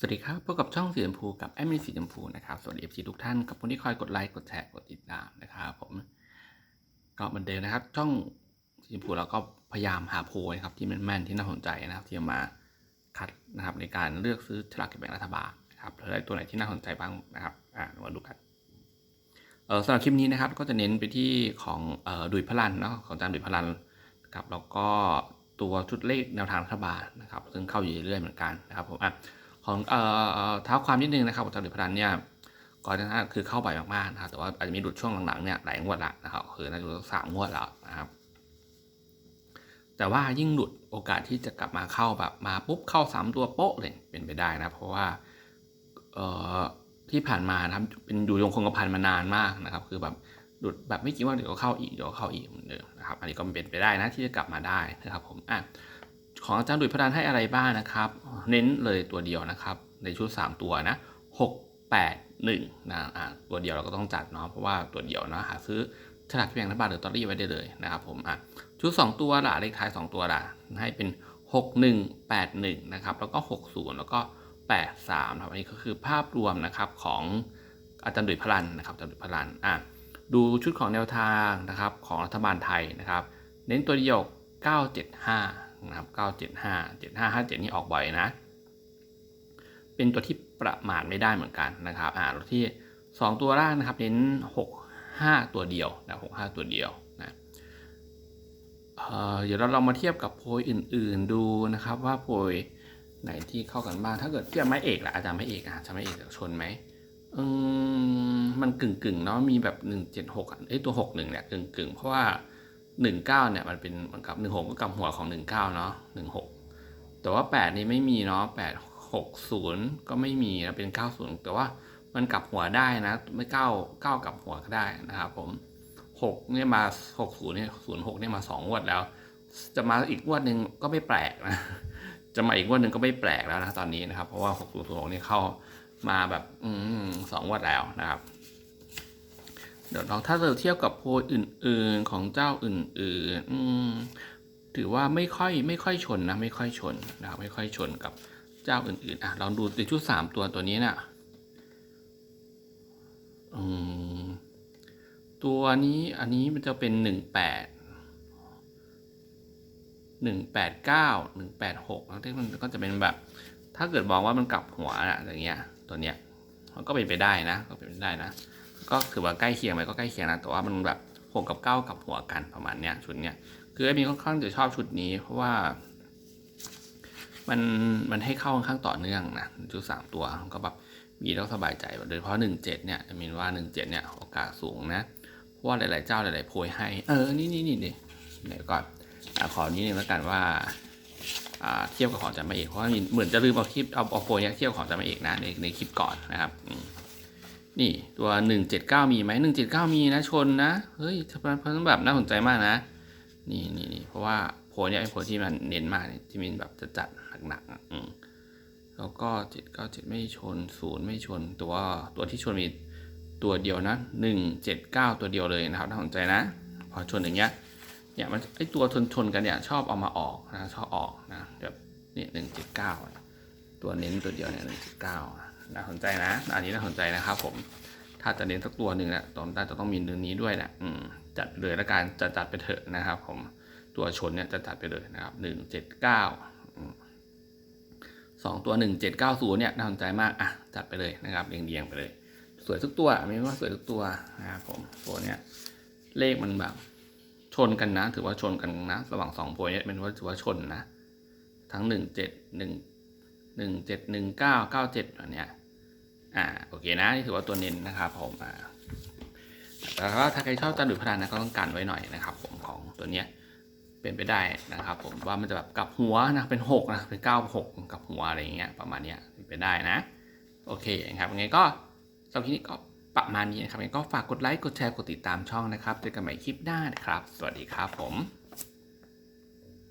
สวัสดีครับ พบกับช่องสีชมพูกับแอดมิสีชมพูนะครับ สวัสดีเอฟซีทุกท่านกับคนที่คอยกดไลค์ กดแชร์ กดติดตามนะครับผม ก็เหมือนเดิมนะครับ ช่องสีชมพูเราก็พยายามหาโพยนะครับที่แม่นๆที่น่าสนใจนะครับ ที่จะมาคัดนะครับในการเลือกซื้อฉลากกินแบ่งรัฐบาลนะครับเราได้ตัวไหนที่น่าสนใจบ้างนะครับ อ่ามาดูกัน เออสำหรับคลิปนี้นะครับ ก็จะเน้นไปที่ของเอ่อดุยพลันเนาะของอาจารย์ดุยพลันนะครับแล้วก็ตัวชุดเลขแนวทางรัฐบาลนะครับ ซึ่งเข้าอยู่เรื่อยๆเหมือนกันนะครับผมอะ ของเอ่อเท้าความนิดนึงนะครับของจารย์พลันเนี่ยก่อนหน้านั้นคือเข้าไปมากๆนะครับแต่ว่าอาจจะมีหลุดช่วงหลังๆเนี่ยหลายงวดละนะครับคือน่าจะสามงวดแล้วนะครับแต่ว่ายิ่งหลุดโอกาสที่จะกลับมาเข้าแบบมาปุ๊บเข้าสามตัวโป๊ะเลยเป็นไปได้นะเพราะว่าเอ่อที่ผ่านมานะครับเป็นอยู่ยงคงกระพันมานานมากนะครับ คือแบบหลุดแบบไม่กี่วันเดี๋ยวเข้าอีกเดี๋ยวเข้าอีกเหมือนเดิมนะครับอันนี้ก็เป็นไปได้นะที่จะกลับมาได้นะครับผมอะ ของอาจารย์ดุยพระดานให้อะไรบ้างนะครับ เน้นเลยตัวเดียวนะครับ ในชุด 3 ตัวนะ6 8 1นะอ่าตัวเดียวเราก็ต้องจัดเนาะเพราะว่าตัวเดียวนะหาซื้อฉลากกินแบ่งรัฐบาลหรือตอรี่ไว้ได้เลยนะครับผมอะชุด 2 ตัวละเลขท้าย 2 ตัวละให้เป็น 6 1 8 1นะครับแล้วก็ 60 แล้วก็ 83ครับอันนี้ก็คือภาพรวมนะครับของอาจารย์ดุยพลันนะครับอาจารย์ดุยพลันอะดูชุดของแนวทางนะครับของรัฐบาลไทยนะครับ เน้นตัวเดียว 975 นะครับ 975 7557 นี่ออกบ่อยนะ เป็นตัวที่ประมาทไม่ได้เหมือนกันนะครับอ่าตัวที่ 2 ตัวล่างนะครับเน้น 65 ตัวเดียวนะ65 ตัวเดียวนะเออเดี๋ยวเราลองมาเทียบกับโพยอื่นๆดูนะครับ ว่าโพยไหนที่เข้ากันบ้าง ถ้าเกิดเทียบไม้เอกล่ะอาจารย์ไม้เอกอะจะไม้เอกจะชนไหมอืมมันกึ่งๆเนาะมีแบบ 176อะเอ้ยตัว 61เนี่ยกึ่งๆ เพราะว่า หนึ่งเก้าเนี่ยมันเป็นเหมือนกับหนึ่งหกก็กลับหัวของหนึ่งเก้าเนาะหนึ่งหกแต่ว่าแปดนี่ไม่มีเนาะแปดหกศูนย์ก็ไม่มีนะเป็นเก้าศูนย์แต่ว่ามันกลับหัวได้นะ ไม่เก้าเก้ากลับหัวก็ได้นะครับผมหกเนี่ยมาหกศูนย์เนี่ยศูนย์หกเนี่ยมาสองงวดแล้ว จะมาอีกงวดหนึ่งก็ไม่แปลกนะจะมาอีกงวดหนึ่งก็ไม่แปลกแล้วนะตอนนี้นะครับ เพราะว่าหกศูนย์ศูนย์หกนี่เข้ามาแบบอืสองงวดแล้วนะครับ เดี๋ยวเราถ้าเราเทียบกับโพยอื่นๆของเจ้าอื่นๆอืมถือว่าไม่ค่อยไม่ค่อยชนนะไม่ค่อยชนนะครับไม่ค่อยชนกับเจ้าอื่นๆอะลองดูในชุดสามตัวตัวนี้นะ่ะอืมตัวนี้อันนี้มันจะเป็นหนึ่งแปดหนึ่งแปดเก้าหนึ่งแปดหกแล้วที่มันก็จะเป็นแบบ ถ้าเกิดมองว่ามันกลับหัวอะอย่างเงี้ยตัวเนี้ยมันก็เป็นไปได้นะก็เป็นไปได้นะ ก็ถือว่าใกล้เคียงไหมก็ใกล้เคียงนะแต่ว่ามันแบบหกกับเก้ากับหัวกันประมาณเนี้ยชุดเนี้ยคือไอ้มีค่อนข้างจะชอบชุดนี้ เพราะว่า มันมันให้เข้าค่อนข้างต่อเนื่องนะชุดสามตัวก็แบบมีแล้วสบายใจโดยเฉพาะหนึ่งเจ็ดเนี่ยมีนว่าหนึ่งเจ็ดเนี่ยโอกาสสูงนะเพราะว่าหลาย ๆ เจ้าหลาย ๆ โพยให้ เออนี่นี่นี่นี่เดี๋ยวก่อนอขอนี้นึงแล้วกันว่าอ่าเทียบกับของจำไม่เอกเพราะว่าเหมือนจะลืมเอาคลิปเอาเอาโพยเนี้ยเทียบของจำไม่เอกนะในในคลิปก่อนนะครับอื นี่ตัวหนึ่งเจ็ดเก้ามีไหมหนึ่งเจ็ดเก้ามีนะชนนะ เฮ้ยทำไมเพราะแบบน่าสนใจมากนะ นี่นี่นี่เพราะว่าโพลเนี่ยโพลที่มันเน้นมากนี่ที่มีแบบจะจัดหนักๆอืมแล้วก็เจ็ดเก้าเจ็ดไม่ชนศูนย์ไม่ชน ตัวตัวที่ชนมีตัวเดียวนะหนึ่งเจ็ดเก้าตัวเดียวเลยนะครับน่าสนใจนะ พอชนอย่างเงี้ย เนี่ยมันไอตัวชนชนกันเนี่ยชอบเอามาออกนะชอบออกนะแบบเนี่ยหนึ่งเจ็ดเก้าตัวเน้นตัวเดียวเนี่ยห น่าสนใจนะ อันนี้น่าสนใจนะครับผม ถ้าจะเน้นสักตัวหนึ่งนะตอนน่าจะต้องมีเนื้อนี้ด้วยนะอืมจัดไปเลยล้วกันจะจัดไปเถอะนะครับ ผมตัวชนเนี่ยจะจัดไปเลยนะครับหนึ่งเจ็ดเก้าสองตัวหนึ่งเจ็ดเก้าศูนย์เนี่ยน่าสนใจมากอะจัดไปเลยนะครับเรียงๆไปเลย สวยทุกตัวไม่ว่าสวยทุกตัวนะครับผมตัวเนี้ยเลขมันแบบชนกันนะ ถือว่าชนกันนะระหว่างสองโพยเนี่ยเป็นว่าถือว่าชนนะ ทั้งหนึ่งเจ็ดหนึ่งหนึ่งเจ็ดหนึ่งเก้าเก้าเจ็ดอันเนี้ย อ่าโอเคนะนี่ถือว่าตัวเน้นนะครับผมอ่าแต่ว่าถ้าใครชอบจานดุพรานนะก็ต้องกันไว้หน่อยนะครับ ผมของตัวเนี้ยเป็นไปได้นะครับ ผมว่ามันจะแบบกลับหัวนะเป็นหกนะเป็นเก้าหกกลับหัวอะไรอย่างเงี้ยประมาณเนี้ยเป็นไปได้นะ โอเคครับยังไงก็สำหรับคลิปนี้ก็ประมาณนี้นะครับยังไงก็ฝากกดไลค์กดแชร์กดติดตามช่องนะครับเจอกันใหม่คลิปหน้านะครับ สวัสดีครับผม